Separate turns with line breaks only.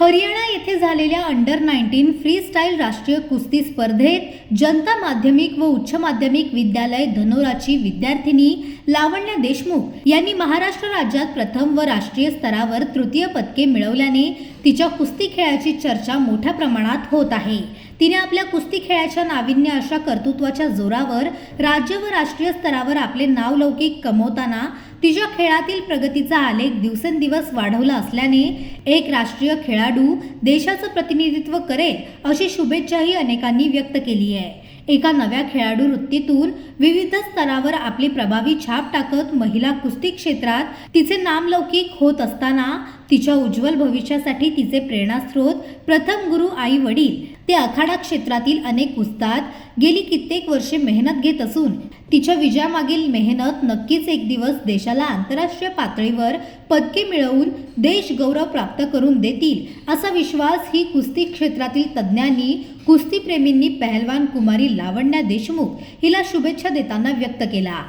हरियाणा येथे झालेल्या under nineteen free style राष्ट्रीय कुस्ती स्पर्धेत जनता माध्यमिक व उच्च माध्यमिक विद्यालय धनोराची विद्यार्थिनी लावण्य देशमुख यांनी महाराष्ट्र राज्यात प्रथम व राष्ट्रीय स्तरावर तृतीय पदके मिळवल्याने तिच्या कुस्ती खेळाची चर्चा मोठ्या प्रमाणात होत आहे. तिने आपल्या कुस्ती खेळाच्या नाविन्य अशा कर्तृत्वाच्या जोरावर राज्य व राष्ट्रीय स्तरावर आपले नावलौकिक कमवताना तिच्या खेळातील प्रगतीचा आलेख दिवसेंदिवस वाढवला असल्याने एक राष्ट्रीय खेळाडू देशाचं प्रतिनिधित्व करेल अशी शुभेच्छाही अनेकांनी व्यक्त केली आहे. एका नव्या खेळाडू वृत्तीतून विविध स्तरावर आपली प्रभावी छाप टाकत महिला कुस्ती क्षेत्रात तिचे नामलौकिक होत असताना तिच्या उज्ज्वल भविष्यासाठी तिचे प्रेरणास्रोत प्रथम गुरु आई वडील. ते आखाडा क्षेत्रातील अनेक उस्ताद गेली कित्येक वर्षे मेहनत घेत असून तिच्या विजयामागील मेहनत नक्कीच एक दिवस देशाला आंतरराष्ट्रीय पातळीवर पदके मिळवून देश गौरव प्राप्त करून देतील असा विश्वास ही कुस्ती क्षेत्रातील तज्ज्ञांनी कुस्तीप्रेमींनी पहलवान कुमारी लावण्या देशमुख हिला शुभेच्छा देताना व्यक्त केला.